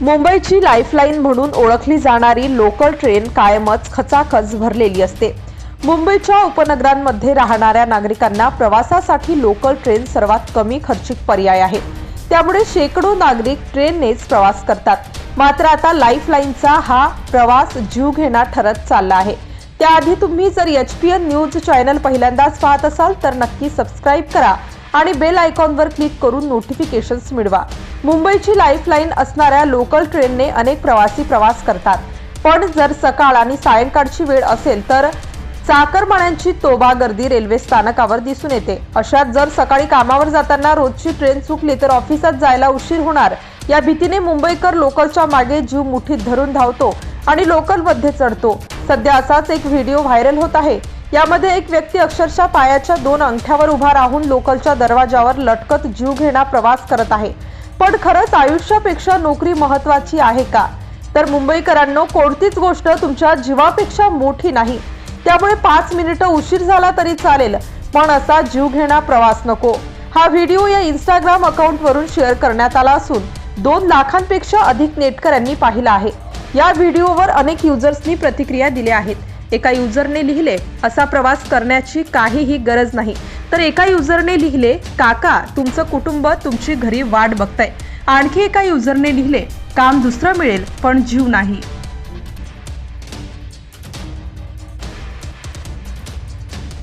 मुंबईची लाईफलाईन म्हणून ओळखली जाणारी लोकल ट्रेन कायमच खचाखच भरलेली असते. मुंबईच्या उपनगरांमध्ये राहणाऱ्या नागरिकांना प्रवासासाठी लोकल ट्रेन सर्वात कमी खर्चिक पर्याय आहे. त्यामुळे शेकडो नागरिक ट्रेननेच प्रवास करतात. मात्र आता लाईफलाईनचा हा प्रवास जीव घेणा ठरत चालला आहे. त्याआधी तुम्ही जर H P N news channel पहिल्यांदाच पाहत असाल तर नक्की सबस्क्राईब करा. आणि बेल आयकॉनवर क्लिक करून नोटिफिकेशन्स मिळवा. मुंबईची लाईफलाईन असणाऱ्या लोकल ट्रेनने अनेक प्रवासी प्रवास करतात. पण जर सकाळ आणि सायंकाळची वेळ असेल तर चाकरमान्यांची तोबा गर्दी रेल्वे स्थानकावर दिसून येते. अशात जर सकाळी कामावर जाताना रोजची ट्रेन चुकली तर ऑफिसात जायला उशीर होणार. या भीतीने मुंबईकर लोकलच्या मागे जीव मुठीत धरून धावतो आणि लोकलमध्ये चढतो. सध्या असाच एक व्हिडिओ व्हायरल होत आहे. यामध्ये एक व्यक्ती अक्षरशः पायाच्या दोन अंगठ्यावर उभा राहून लोकलच्या दरवाजावर लटकत जीव घेणा प्रवास करत आहे. पण खरंच आयुष्यापेक्षा नोकरी महत्वाची आहे का? तर मुंबईकरांनो कोणतीच गोष्ट तुमच्या जीवापेक्षा मोठी नाही. त्यामुळे पाच मिनिटं उशीर झाला तरी चालेल पण असा जीव घेणा प्रवास नको. हा व्हिडिओ या इंस्टाग्राम अकाउंटवरून शेअर करण्यात आला असून दोन लाखांपेक्षा अधिक नेटकऱ्यांनी पाहिला आहे. या व्हिडिओवर अनेक युजर्सनी प्रतिक्रिया दिल्या आहेत. एका युजरने लिहिले असा प्रवास करण्याची काहीही गरज नाही. तर एका युजरने लिहिले काका तुमचं कुटुंब तुमची घरी वाट बघताय. आणखी एका युजरने लिहिले काम दुसरं मिळेल पण जीव नाही.